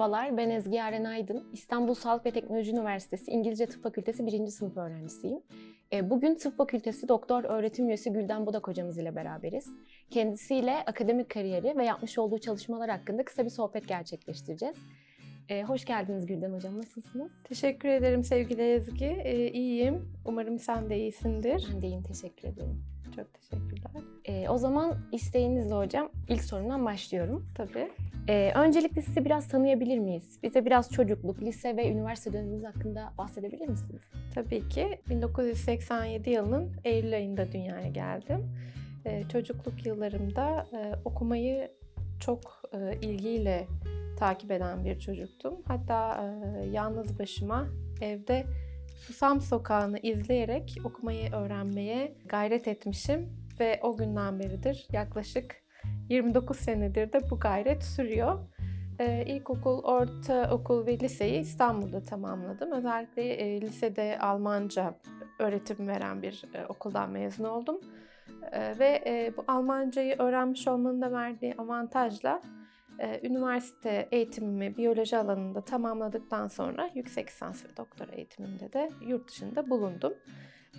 Merhabalar, ben Ezgi Yaren Aydın. İstanbul Sağlık ve Teknoloji Üniversitesi İngilizce Tıp Fakültesi 1. sınıf öğrencisiyim. E, Bugün Tıp Fakültesi Doktor Öğretim Üyesi Gülden Budak hocamız ile beraberiz. Kendisiyle akademik kariyeri ve yapmış olduğu çalışmalar hakkında kısa bir sohbet gerçekleştireceğiz. E, Hoş geldiniz Gülden Hocam, nasılsınız? Teşekkür ederim sevgili Ezgi. Ee, iyiyim. Umarım sen de iyisindir. Ben de iyiyim, teşekkür ederim. Çok teşekkürler. E, O zaman isteğinizle hocam ilk sorumdan başlıyorum. Tabii. E, Öncelikle sizi biraz tanıyabilir miyiz? Bize biraz çocukluk, lise ve üniversite döneminiz hakkında bahsedebilir misiniz? Tabii ki 1987 yılının Eylül ayında dünyaya geldim. Ee, çocukluk yıllarımda e, okumayı çok e, ilgiyle takip eden bir çocuktum. Hatta e, yalnız başıma evde Susam Sokağı'nı izleyerek okumayı öğrenmeye gayret etmişim ve o günden beridir yaklaşık 29 senedir de bu gayret sürüyor. Ee, İlkokul, ortaokul ve liseyi İstanbul'da tamamladım. Özellikle e, lisede Almanca öğretim veren bir e, okuldan mezun oldum. E, ve e, bu Almancayı öğrenmiş olmanın da verdiği avantajla üniversite eğitimimi biyoloji alanında tamamladıktan sonra yüksek lisans ve doktora eğitiminde de yurt dışında bulundum.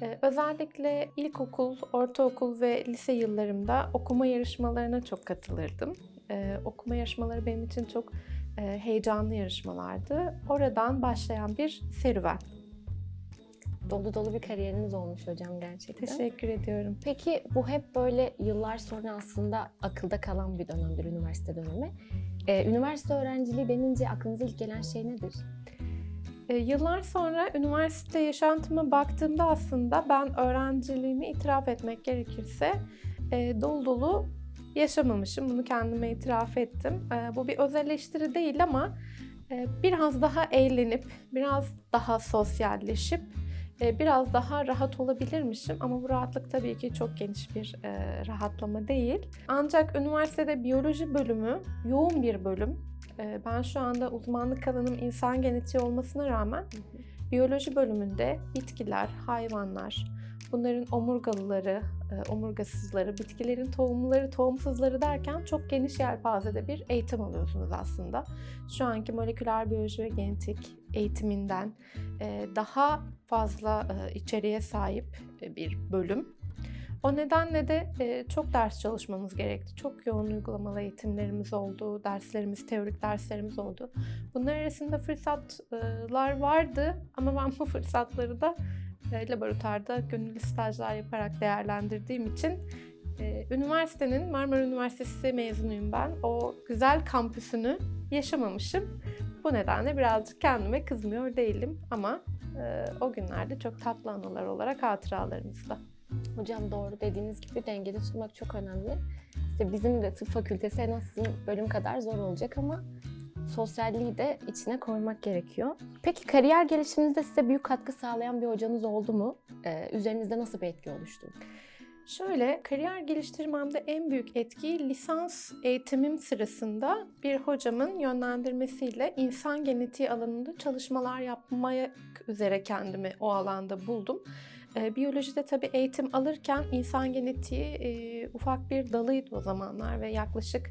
Ee, Özellikle ilkokul, ortaokul ve lise yıllarımda okuma yarışmalarına çok katılırdım. Ee, okuma yarışmaları benim için çok e, heyecanlı yarışmalardı. Oradan başlayan bir serüven. Dolu dolu bir kariyeriniz olmuş hocam gerçekten. Teşekkür ediyorum. Peki bu hep böyle yıllar sonra aslında akılda kalan bir dönemdir üniversite dönemi. Ee, üniversite öğrenciliği denince aklınıza ilk gelen şey nedir? Ee, Yıllar sonra üniversite yaşantıma baktığımda aslında ben öğrenciliğimi itiraf etmek gerekirse e, dolu dolu yaşamamışım. Bunu kendime itiraf ettim. E, Bu bir öz eleştiri değil ama e, biraz daha eğlenip, biraz daha sosyalleşip, e, biraz daha rahat olabilirmişim. Ama bu rahatlık tabii ki çok geniş bir e, rahatlama değil. Ancak üniversitede biyoloji bölümü yoğun bir bölüm. E, Ben şu anda uzmanlık alanım insan genetiği olmasına rağmen biyoloji bölümünde bitkiler, hayvanlar, bunların omurgalıları, e, omurgasızları, bitkilerin tohumları, tohumsuzları derken çok geniş yelpazede bir eğitim alıyorsunuz aslında. Şu anki moleküler biyoloji ve genetik eğitiminden e, daha fazla e, içeriğe sahip bir bölüm. O nedenle de çok ders çalışmamız gerekti. Çok yoğun uygulamalı eğitimlerimiz oldu, derslerimiz, teorik derslerimiz oldu. Bunlar arasında fırsatlar vardı ama ben bu fırsatları da laboratuvarda gönüllü stajlar yaparak değerlendirdiğim için e, üniversitenin, Marmara Üniversitesi mezunuyum ben. O güzel kampüsünü yaşamamışım. Bu nedenle birazcık kendime kızmıyor değilim ama e, o günlerde çok tatlı anılar olarak hatıralarımızda. Hocam doğru dediğiniz gibi dengede tutmak çok önemli. İşte bizim de tıp fakültesi en az sizin bölüm kadar zor olacak ama sosyalliği de içine koymak gerekiyor. Peki kariyer gelişiminizde size büyük katkı sağlayan bir hocanız oldu mu? Ee, üzerinizde nasıl bir etki oluştu? Şöyle, kariyer geliştirmemde en büyük etkiyi lisans eğitimim sırasında bir hocamın yönlendirmesiyle insan genetiği alanında çalışmalar yapmaya üzere kendimi o alanda buldum. Ee, biyolojide tabii eğitim alırken insan genetiği e, ufak bir dalıydı o zamanlar ve yaklaşık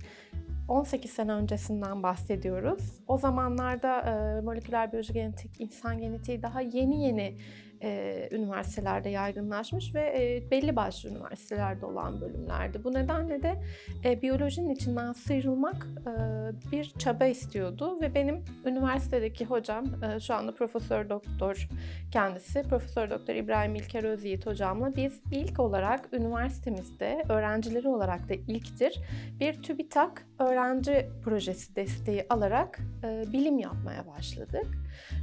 18 sene öncesinden bahsediyoruz. O zamanlarda e, moleküler biyoloji genetik, insan genetiği daha yeni yeni e, üniversitelerde yaygınlaşmış ve e, belli başlı üniversitelerde olan bölümlerdi. Bu nedenle de e, biyolojinin içinden sıyrılmak e, bir çaba istiyordu ve benim üniversitedeki hocam e, şu anda profesör doktor kendisi Profesör Doktor İbrahim İlker Özyiğit hocamla biz ilk olarak üniversitemizde öğrencileri olarak da ilktir bir TÜBİTAK öğrenci projesi desteği alarak e, bilim yapmaya başladık.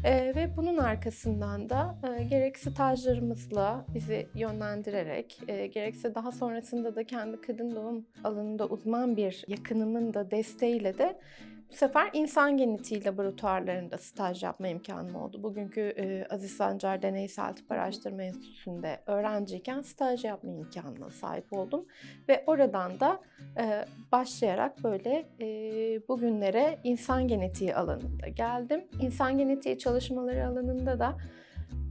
E, ve bunun arkasından da e, gerek stajlarımızla bizi yönlendirerek, e, gerekse daha sonrasında da kendi kadın doğum alanında uzman bir yakınımın da desteğiyle de bu sefer insan genetiği laboratuvarlarında staj yapma imkanım oldu. Bugünkü e, Aziz Sancar Deneysel Tıp Araştırma Enstitüsü'nde öğrenciyken staj yapma imkanına sahip oldum. Ve oradan da e, başlayarak böyle e, bugünlere insan genetiği alanında geldim. İnsan genetiği çalışmaları alanında da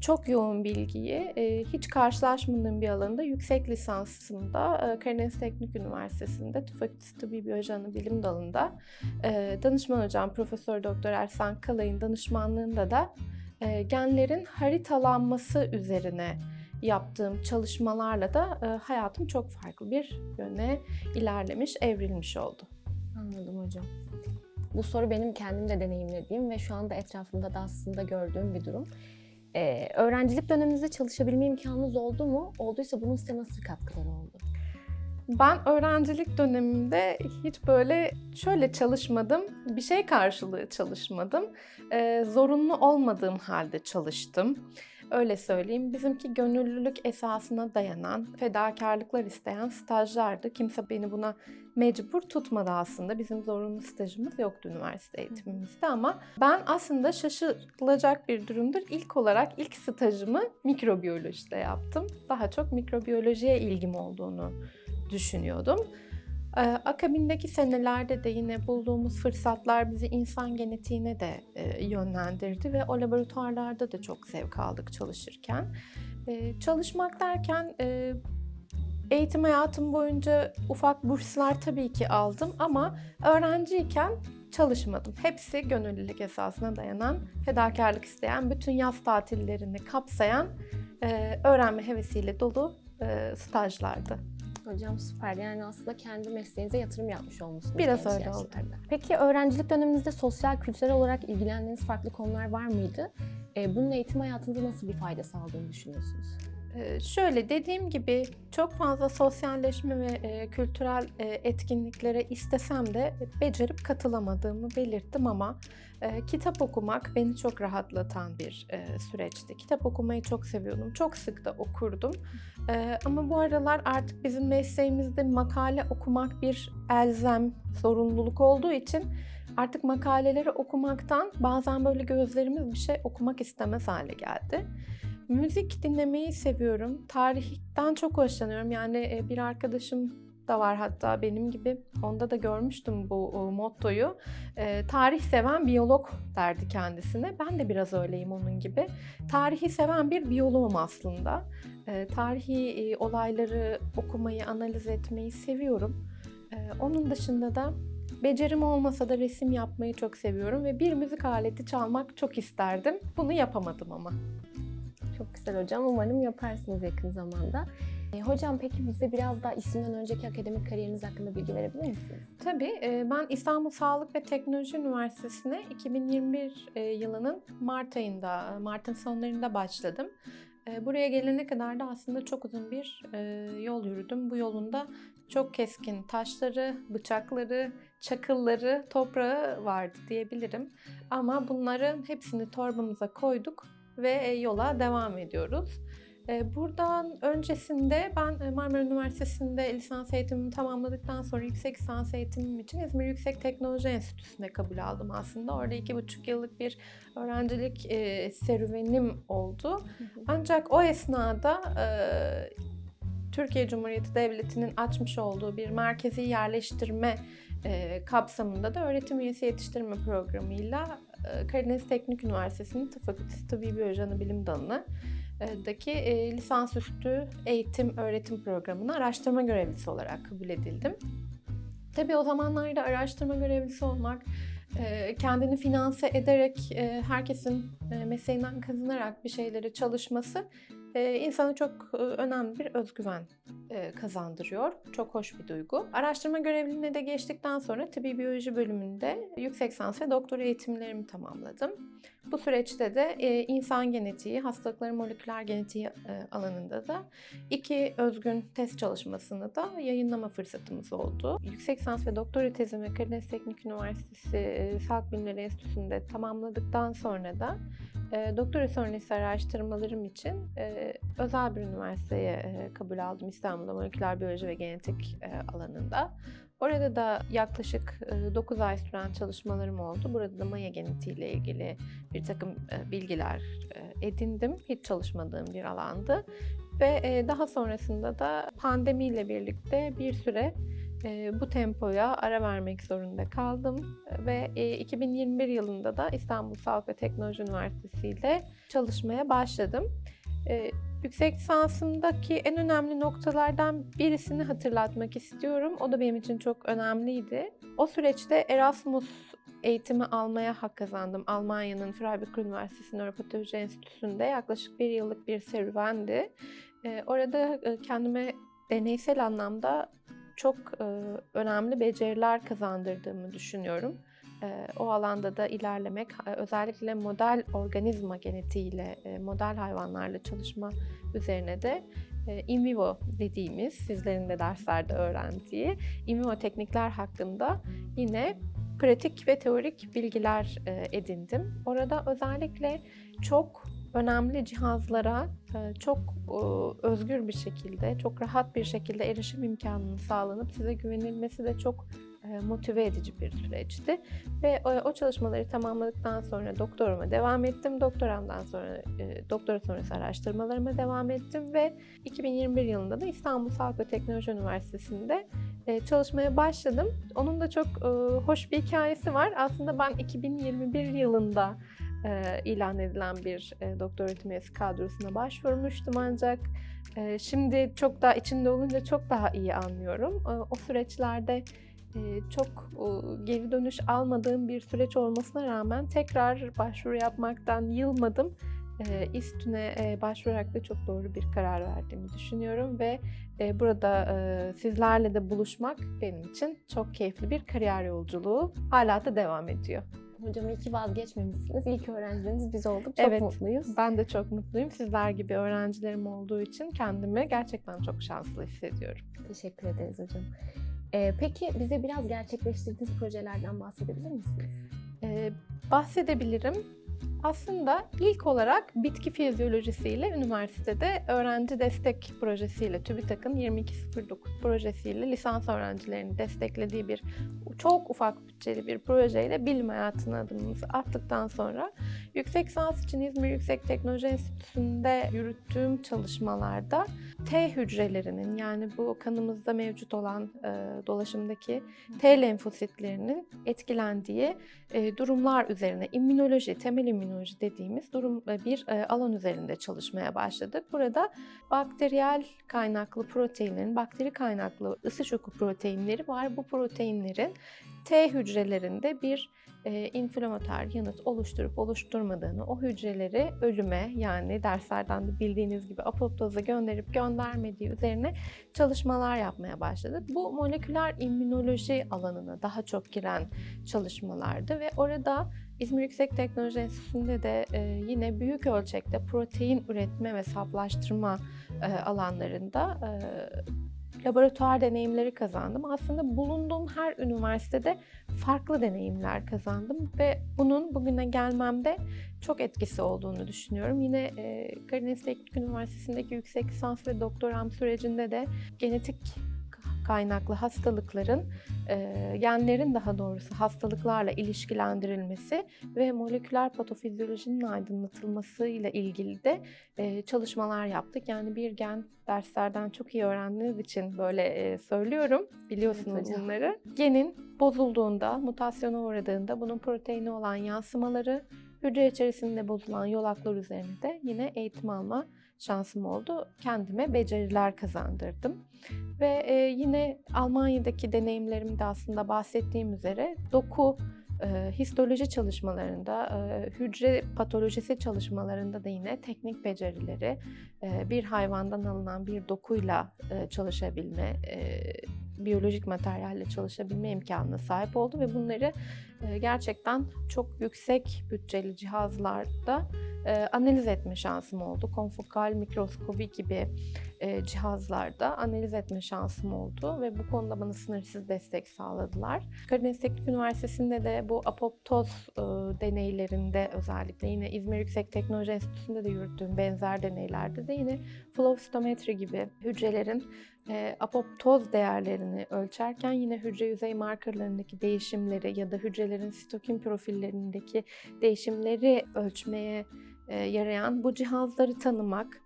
çok yoğun bilgiyi e, hiç karşılaşmadığım bir alanda yüksek lisansımda e, Karadeniz Teknik Üniversitesi'nde Tıp Fakültesi Tıbbi Biyoloji Bilim Dalı'nda e, danışman hocam Profesör Doktor Ersan Kalay'ın danışmanlığında da genlerin haritalanması üzerine yaptığım çalışmalarla da hayatım çok farklı bir yöne ilerlemiş, evrilmiş oldu. Anladım hocam. Bu soru benim kendim de deneyimlediğim ve şu anda etrafımda da aslında gördüğüm bir durum. Ee, öğrencilik döneminizde çalışabilme imkanınız oldu mu? Olduysa bunun size nasıl katkıları oldu? Ben öğrencilik dönemimde hiç böyle şöyle çalışmadım, bir şey karşılığı çalışmadım. Ee, zorunlu olmadığım halde çalıştım. Öyle söyleyeyim. Bizimki gönüllülük esasına dayanan, fedakarlıklar isteyen stajlardı. Kimse beni buna mecbur tutmadı aslında. Bizim zorunlu stajımız yoktu üniversite eğitimimizde ama ben aslında şaşırılacak bir durumdur. İlk olarak ilk stajımı mikrobiyolojide yaptım. Daha çok mikrobiyolojiye ilgim olduğunu düşünüyordum. Ee, Akabindeki senelerde de yine bulduğumuz fırsatlar bizi insan genetiğine de e, yönlendirdi ve o laboratuvarlarda da çok zevk aldık çalışırken. E, Çalışmak derken e, eğitim hayatım boyunca ufak burslar tabii ki aldım ama öğrenciyken çalışmadım. Hepsi gönüllülük esasına dayanan, fedakarlık isteyen, bütün yaz tatillerini kapsayan, e, öğrenme hevesiyle dolu stajlardı. Hocam süper. Yani aslında kendi mesleğinize yatırım yapmış olmuşsunuz. Biraz öyle oldu. yaşlarda. Peki öğrencilik döneminizde sosyal, kültürel olarak ilgilendiğiniz farklı konular var mıydı? Ee, bunun eğitim hayatınıza nasıl bir fayda sağladığını düşünüyorsunuz? Şöyle dediğim gibi çok fazla sosyalleşme ve kültürel etkinliklere istesem de becerip katılamadığımı belirttim ama kitap okumak beni çok rahatlatan bir süreçti. Kitap okumayı çok seviyordum. Çok sık da okurdum. Ama bu aralar artık bizim mesleğimizde makale okumak bir elzem, zorunluluk olduğu için artık makaleleri okumaktan bazen böyle gözlerimiz bir şey okumak istemez hale geldi. Müzik dinlemeyi seviyorum. Tarihten çok hoşlanıyorum. Yani e, bir arkadaşım da var hatta benim gibi. Onda da görmüştüm bu mottoyu. E, tarih seven biyolog derdi kendisine. Ben de biraz öyleyim onun gibi. Tarihi seven bir biyoloğum aslında. E, tarihi olayları okumayı, analiz etmeyi seviyorum. Onun dışında da Becerim olmasa da resim yapmayı çok seviyorum ve bir müzik aleti çalmak çok isterdim. Bunu yapamadım ama. Güzel hocam. Umarım yaparsınız yakın zamanda. Ee, hocam peki bize biraz daha isimden önceki akademik kariyeriniz hakkında bilgi verebilir misiniz? Tabii e, ben İstanbul Sağlık ve Teknoloji Üniversitesi'ne 2021 e, yılının Mart ayında, Mart'ın sonlarında başladım. E, Buraya gelene kadar da aslında çok uzun bir e, yol yürüdüm. Bu yolunda çok keskin taşları, bıçakları, çakılları, toprağı vardı diyebilirim. Ama bunların hepsini torbamıza koyduk ve e, yola devam ediyoruz. E, Buradan öncesinde ben e, Marmara Üniversitesi'nde lisans eğitimimi tamamladıktan sonra yüksek lisans eğitimim için İzmir Yüksek Teknoloji Enstitüsü'ne kabul aldım aslında. Orada iki buçuk yıllık bir öğrencilik serüvenim oldu. Ancak o esnada Türkiye Cumhuriyeti Devleti'nin açmış olduğu bir merkezi yerleştirme kapsamında da öğretim üyesi yetiştirme programıyla Karadeniz Teknik Üniversitesi'nin Tıp Fakültesi Tıbbi Biyoloji Anabilim Dalı'nı e, e, lisansüstü eğitim öğretim programına araştırma görevlisi olarak kabul edildim. Tabii o zamanlarda araştırma görevlisi olmak, e, kendini finanse ederek e, herkesin e, mesleğinden kazanarak bir şeyleri çalışması e, çok önemli bir özgüven e, kazandırıyor. Çok hoş bir duygu. Araştırma görevliliğine de geçtikten sonra tıbbi biyoloji bölümünde yüksek lisans ve doktora eğitimlerimi tamamladım. Bu süreçte de insan genetiği, hastalıkların moleküler genetiği alanında da iki özgün test çalışmasını da yayınlama fırsatımız oldu. Yüksek lisans ve doktora tezimi Karadeniz Teknik Üniversitesi e, Sağlık Bilimleri Enstitüsü'nde tamamladıktan sonra da e, doktora sonrası araştırmalarım için e, özel bir üniversiteye e, kabul aldım İstanbul'da moleküler biyoloji ve genetik e, alanında. Orada da yaklaşık 9 ay süren çalışmalarım oldu. Burada da maya genetiği ile ilgili bir takım e, bilgiler e, edindim. Hiç çalışmadığım bir alandı. Ve e, daha sonrasında da pandemiyle birlikte bir süre e, bu tempoya ara vermek zorunda kaldım ve e, 2021 yılında da İstanbul Sağlık ve Teknoloji Üniversitesi ile çalışmaya başladım. E, yüksek lisansımdaki en önemli noktalardan birisini hatırlatmak istiyorum. O da benim için çok önemliydi. O süreçte Erasmus eğitimi almaya hak kazandım. Almanya'nın Freiburg Üniversitesi Nöropatoloji Enstitüsü'nde yaklaşık bir yıllık bir serüvendi. E, orada e, kendime deneysel anlamda çok e, önemli beceriler kazandırdığımı düşünüyorum. E, o alanda da ilerlemek, özellikle model organizma genetiğiyle, e, model hayvanlarla çalışma üzerine de e, in vivo dediğimiz, sizlerin de derslerde öğrendiği in vivo teknikler hakkında yine pratik ve teorik bilgiler e, edindim. Orada özellikle çok önemli cihazlara e, çok e, özgür bir şekilde, çok rahat bir şekilde erişim imkanının sağlanıp size güvenilmesi de çok e, motive edici bir süreçti. Ve o çalışmaları tamamladıktan sonra doktorama devam ettim. Doktoramdan sonra doktora sonrası araştırmalarıma devam ettim ve 2021 yılında da İstanbul Sağlık ve Teknoloji Üniversitesi'nde çalışmaya başladım. Onun da çok hoş bir hikayesi var. Aslında ben 2021 yılında e, ilan edilen bir e, doktor öğretim üyesi kadrosuna başvurmuştum ancak e, şimdi çok daha içinde olunca çok daha iyi anlıyorum. E, o süreçlerde e, çok e, geri dönüş almadığım bir süreç olmasına rağmen tekrar başvuru yapmaktan yılmadım. İSTÜ'ne e, başvurarak da çok doğru bir karar verdiğimi düşünüyorum ve burada sizlerle de buluşmak benim için çok keyifli bir kariyer yolculuğu hala da devam ediyor. Hocam iyi ki vazgeçmemişsiniz. İlk öğrencileriniz biz olduk. Çok evet, mutluyuz. Ben de çok mutluyum. Sizler gibi öğrencilerim olduğu için kendimi gerçekten çok şanslı hissediyorum. Teşekkür ederiz hocam. Ee, peki bize biraz gerçekleştirdiğiniz projelerden bahsedebilir misiniz? Ee, bahsedebilirim. Aslında ilk olarak bitki fizyolojisiyle üniversitede öğrenci destek projesiyle TÜBİTAK'ın 2209 projesiyle lisans öğrencilerini desteklediği bir çok ufak bütçeli bir projeyle bilim hayatına adımımızı attıktan sonra yüksek lisans için İzmir Yüksek Teknoloji Enstitüsü'nde yürüttüğüm çalışmalarda T hücrelerinin yani bu kanımızda mevcut olan e, dolaşımdaki T lenfositlerinin etkilendiği e, durumlar üzerine immünoloji, temel immünoloji dediğimiz durum e, bir e, alan üzerinde çalışmaya başladık. Burada bakteriyel kaynaklı proteinlerin, bakteri kaynaklı ısı şoku proteinleri var. Bu proteinlerin T hücrelerinde bir e, inflamatuar yanıt oluşturup oluşturmadığını, o hücreleri ölüme yani derslerden de bildiğiniz gibi apoptoza gönderip göndermediği üzerine çalışmalar yapmaya başladık. Bu moleküler immünoloji alanına daha çok giren çalışmalardı ve orada İzmir Yüksek Teknoloji Enstitüsü'nde de e, yine büyük ölçekte protein üretme ve saflaştırma e, alanlarında e, laboratuvar deneyimleri kazandım. Aslında bulunduğum her üniversitede farklı deneyimler kazandım ve bunun bugüne gelmemde çok etkisi olduğunu düşünüyorum. Yine e, Karadeniz Teknik Üniversitesi'ndeki yüksek lisans ve doktoram sürecinde de genetik kaynaklı hastalıkların, e, genlerin daha doğrusu hastalıklarla ilişkilendirilmesi ve moleküler patofizyolojinin aydınlatılması ile ilgili de e, çalışmalar yaptık. Yani bir gen derslerden çok iyi öğrendiğiniz için böyle e, söylüyorum. Biliyorsunuz evet, bunları. Genin bozulduğunda, mutasyona uğradığında bunun proteini olan yansımaları, hücre içerisinde bozulan yolaklar üzerinde de yine eğitim alma şansım oldu. Kendime beceriler kazandırdım. Ve e, yine Almanya'daki deneyimlerimde aslında bahsettiğim üzere doku e, histoloji çalışmalarında, e, hücre patolojisi çalışmalarında da yine teknik becerileri, e, bir hayvandan alınan bir dokuyla e, çalışabilme, e, biyolojik materyalle çalışabilme imkanına sahip oldu ve bunları e, gerçekten çok yüksek bütçeli cihazlarda e, analiz etme şansım oldu. Konfokal mikroskobi gibi e, cihazlarda analiz etme şansım oldu ve bu konuda bana sınırsız destek sağladılar. Karadeniz Teknik Üniversitesi'nde de bu apoptoz e, deneylerinde özellikle yine İzmir Yüksek Teknoloji Enstitüsü'nde de yürüttüğüm benzer deneylerde de yine flow cytometry gibi hücrelerin e, apoptoz değerlerini ölçerken yine hücre yüzey markerlarındaki değişimleri ya da hücrelerin sitokin profillerindeki değişimleri ölçmeye e, yarayan bu cihazları tanımak,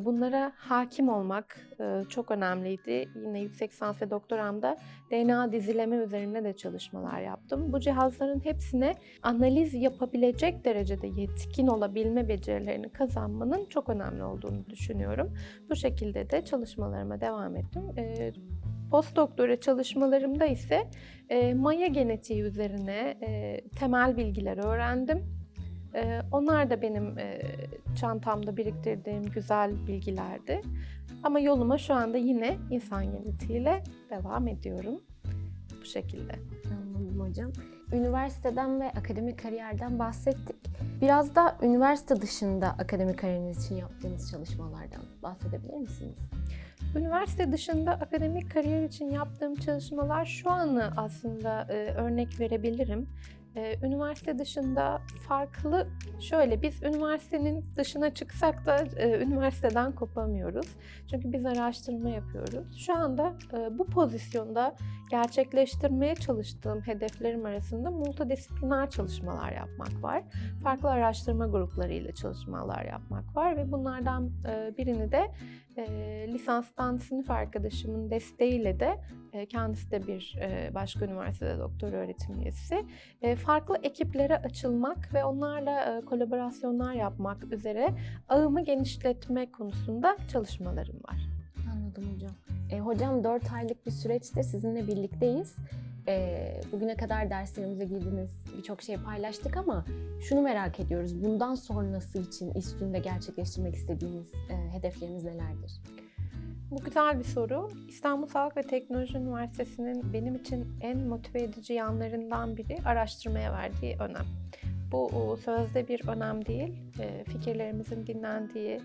bunlara hakim olmak çok önemliydi. Yine yüksek lisans ve doktoramda DNA dizileme üzerine de çalışmalar yaptım. Bu cihazların hepsine analiz yapabilecek derecede yetkin olabilme becerilerini kazanmanın çok önemli olduğunu düşünüyorum. Bu şekilde de çalışmalarıma devam ettim. E, Postdoktora çalışmalarımda ise maya genetiği üzerine temel bilgiler öğrendim. E, onlar da benim e, çantamda biriktirdiğim güzel bilgilerdi. Ama yoluma şu anda yine insan genetiğiyle devam ediyorum. Bu şekilde. Anladım hocam. Üniversiteden ve akademik kariyerden bahsettik. Biraz da üniversite dışında akademik kariyeriniz için yaptığınız çalışmalardan bahsedebilir misiniz? Üniversite dışında akademik kariyer için yaptığım çalışmalar şu anı aslında e, örnek verebilirim. E, üniversite dışında farklı, şöyle biz üniversitenin dışına çıksak da e, üniversiteden kopamıyoruz. Çünkü biz araştırma yapıyoruz. Şu anda e, bu pozisyonda gerçekleştirmeye çalıştığım hedeflerim arasında multidisipliner çalışmalar yapmak var. Farklı araştırma gruplarıyla çalışmalar yapmak var ve bunlardan e, birini de e, lisanstan sınıf arkadaşımın desteğiyle de e, kendisi de bir e, başka üniversitede doktor öğretim üyesi. E, farklı ekiplere açılmak ve onlarla e, kolaborasyonlar yapmak üzere ağımı genişletme konusunda çalışmalarım var. Anladım hocam. E, hocam 4 aylık bir süreçte sizinle birlikteyiz. E, bugüne kadar derslerimize girdiniz, birçok şey paylaştık ama şunu merak ediyoruz. Bundan sonrası için İSTÜ'nde gerçekleştirmek istediğiniz e, hedefleriniz nelerdir? Bu güzel bir soru. İstanbul Sağlık ve Teknoloji Üniversitesi'nin benim için en motive edici yanlarından biri araştırmaya verdiği önem. Bu sözde bir önem değil, e, fikirlerimizin dinlendiği,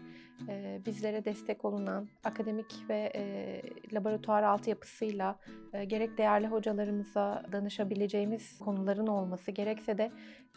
e, bizlere destek olunan akademik ve e, laboratuvar altyapısıyla e, gerek değerli hocalarımıza danışabileceğimiz konuların olması, gerekse de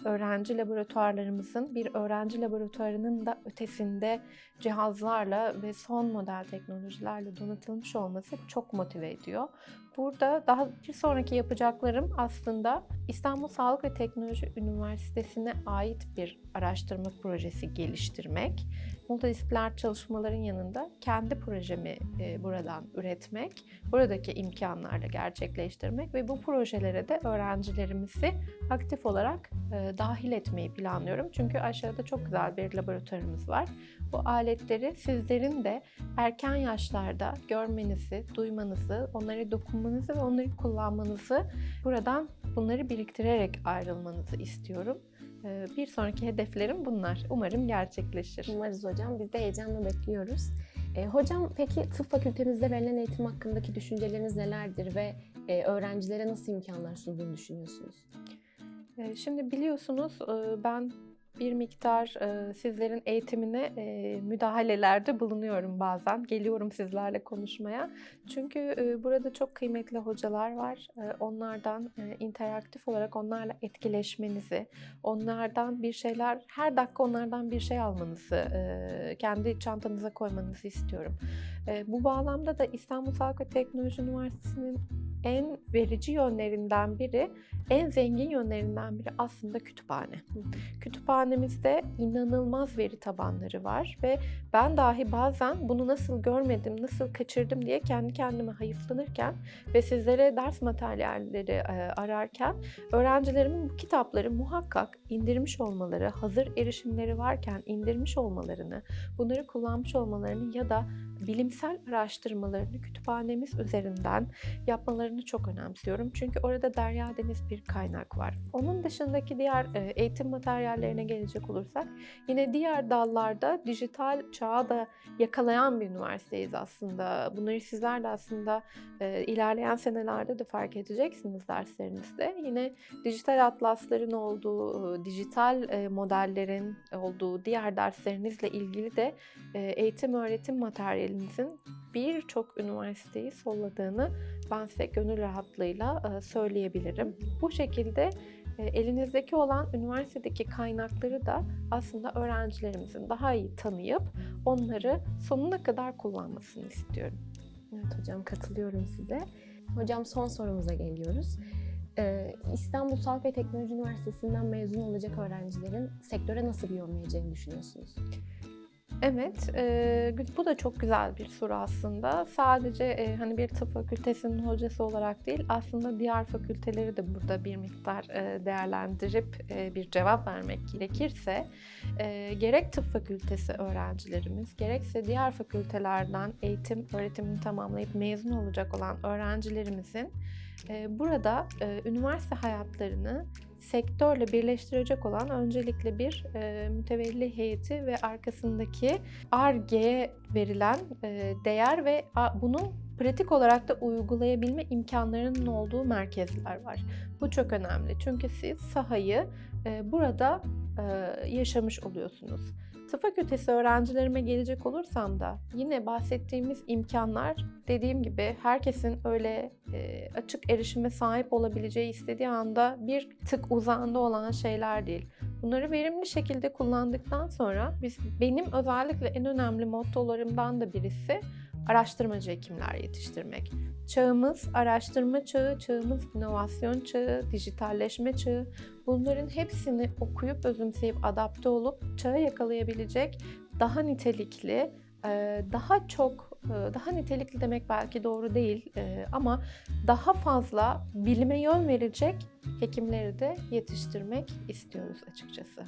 öğrenci laboratuvarlarımızın bir öğrenci laboratuvarının da ötesinde cihazlarla ve son model teknolojilerle donatılmış olması çok motive ediyor. Burada daha bir sonraki yapacaklarım aslında İstanbul Sağlık ve Teknoloji Üniversitesi'ne ait bir araştırma projesi geliştirmek. Multidisipliner çalışmaların yanında kendi projemi e, buradan üretmek, buradaki imkanlarla gerçekleştirmek ve bu projelere de öğrencilerimizi aktif olarak e, dahil etmeyi planlıyorum. Çünkü aşağıda çok güzel bir laboratuvarımız var. Bu aletleri sizlerin de erken yaşlarda görmenizi, duymanızı, onları dokunmanızı ve onları kullanmanızı buradan bunları biriktirerek ayrılmanızı istiyorum. Ee, Bir sonraki hedeflerim bunlar. Umarım gerçekleşir. Umarız hocam. Biz de heyecanla bekliyoruz. E, hocam peki tıp fakültemizde verilen eğitim hakkındaki düşünceleriniz nelerdir ve e, öğrencilere nasıl imkanlar sunduğunu düşünüyorsunuz? Ee, Şimdi biliyorsunuz e, ben bir miktar e, sizlerin eğitimine e, müdahalelerde bulunuyorum bazen. Geliyorum sizlerle konuşmaya. Çünkü e, burada çok kıymetli hocalar var. E, Onlardan e, interaktif olarak onlarla etkileşmenizi, onlardan bir şeyler, her dakika onlardan bir şey almanızı, e, kendi çantanıza koymanızı istiyorum. E, Bu bağlamda da İstanbul Sağlık ve Teknoloji Üniversitesi'nin en verici yönlerinden biri, en zengin yönlerinden biri aslında kütüphane. Kütüphanemizde inanılmaz veri tabanları var ve ben dahi bazen bunu nasıl görmedim, nasıl kaçırdım diye kendi kendime hayıflanırken ve sizlere ders materyalleri e, ararken öğrencilerimin bu kitapları muhakkak indirmiş olmaları, hazır erişimleri varken indirmiş olmalarını, bunları kullanmış olmalarını ya da bilimsel araştırmalarını kütüphanemiz üzerinden yapmalarını çok önemsiyorum. Çünkü orada derya deniz bir kaynak var. Onun dışındaki diğer e, eğitim materyallerine gelecek olursak yine diğer dallarda dijital çağı da yakalayan bir üniversiteyiz aslında. Bunları sizler de aslında e, ilerleyen senelerde de fark edeceksiniz derslerinizde. Yine dijital atlasların olduğu, dijital e, modellerin olduğu diğer derslerinizle ilgili de eğitim öğretim materyalinizin birçok üniversiteyi solladığını ben size gönül rahatlığıyla e, söyleyebilirim. Bu şekilde e, elinizdeki olan üniversitedeki kaynakları da aslında öğrencilerimizin daha iyi tanıyıp onları sonuna kadar kullanmasını istiyorum. Evet hocam katılıyorum size. Hocam son sorumuza geliyoruz. Ee, İstanbul Sağlık ve Teknoloji Üniversitesi'nden mezun olacak öğrencilerin sektöre nasıl bir vereceğini düşünüyorsunuz? Evet, e, bu da çok güzel bir soru aslında. Sadece e, hani bir tıp fakültesinin hocası olarak değil, aslında diğer fakülteleri de burada bir miktar e, değerlendirip e, bir cevap vermek gerekirse, e, gerek tıp fakültesi öğrencilerimiz, gerekse diğer fakültelerden eğitim, öğretimini tamamlayıp mezun olacak olan öğrencilerimizin e, burada e, üniversite hayatlarını sektörle birleştirecek olan öncelikle bir e, mütevelli heyeti ve arkasındaki ARGE'ye verilen e, değer ve a, bunu pratik olarak da uygulayabilme imkanlarının olduğu merkezler var. Bu çok önemli çünkü siz sahayı e, burada e, yaşamış oluyorsunuz. Tıp fakültesi öğrencilerime gelecek olursam da yine bahsettiğimiz imkanlar dediğim gibi herkesin öyle e, açık erişime sahip olabileceği istediği anda bir tık uzağında olan şeyler değil. Bunları verimli şekilde kullandıktan sonra biz benim özellikle en önemli mottolarımdan da birisi araştırmacı hekimler yetiştirmek. Çağımız araştırma çağı, çağımız inovasyon çağı, dijitalleşme çağı. Bunların hepsini okuyup özümseyip adapte olup çağı yakalayabilecek daha nitelikli, e, daha çok e, daha nitelikli demek belki doğru değil e, ama daha fazla bilime yön verecek hekimleri de yetiştirmek istiyoruz açıkçası.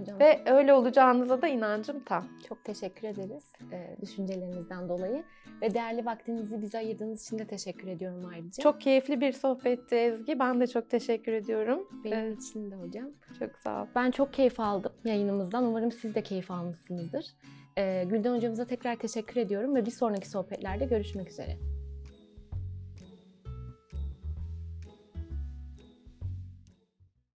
Hocam Ve öyle olacağınıza da inancım tam. çok teşekkür ederiz e, düşüncelerinizden dolayı ve değerli vaktinizi bize ayırdığınız için de teşekkür ediyorum ayrıca. Çok keyifli bir sohbetti Ezgi. Ben de çok teşekkür ediyorum. benim Ee, için de hocam. çok sağ ol. Ben çok keyif aldım yayınımızdan. Umarım siz de keyif almışsınızdır. E, Gülden hocamıza tekrar teşekkür ediyorum ve bir sonraki sohbetlerde görüşmek üzere.